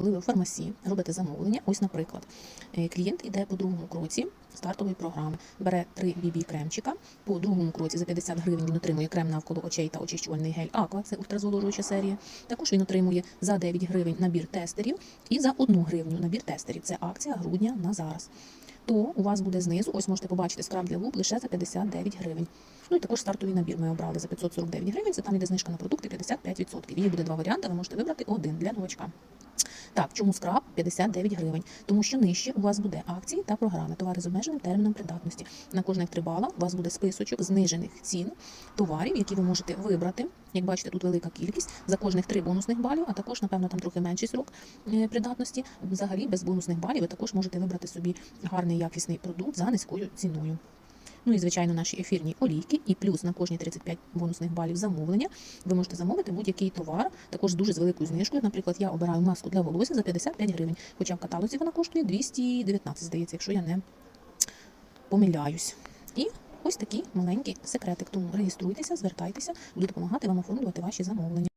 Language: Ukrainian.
Коли ви в фармасі робите замовлення, ось, наприклад, е, клієнт йде по другому кроці стартової програми, бере 3 BB кремчика. По другому кроці за 50 гривень він отримує крем навколо очей та очищувальний гель Аква, це ультразволожуюча серія. Також він отримує за 9 гривень набір тестерів і за 1 гривню набір тестерів. Це акція грудня на зараз. То у вас буде знизу, ось можете побачити скраб для губ лише за 59 гривень. Ну і також стартовий набір ми обрали за 549 гривень. Це там іде знижка на продукти 55%. Її буде два варіанти. Ви можете вибрати один для новачка. Так, чому скраб 59 гривень? Тому що нижче у вас буде акції та програми, товари з обмеженим терміном придатності. На кожних три бала у вас буде списочок знижених цін товарів, які ви можете вибрати. Як бачите, тут велика кількість за кожних три бонусних балів, а також, напевно, там трохи менший срок е, придатності. Взагалі, без бонусних балів ви також можете вибрати собі гарний якісний продукт за низькою ціною. Ну і звичайно, наші ефірні олійки, і плюс на кожні 35 бонусних балів замовлення. Ви можете замовити будь-який товар, також дуже з великою знижкою. Наприклад, я обираю маску для волосся за 55 гривень, хоча в каталозі вона коштує 219, здається, якщо я не помиляюсь. І ось такий маленький секретик. Тому реєструйтеся, звертайтеся, буду допомагати вам оформлювати ваші замовлення.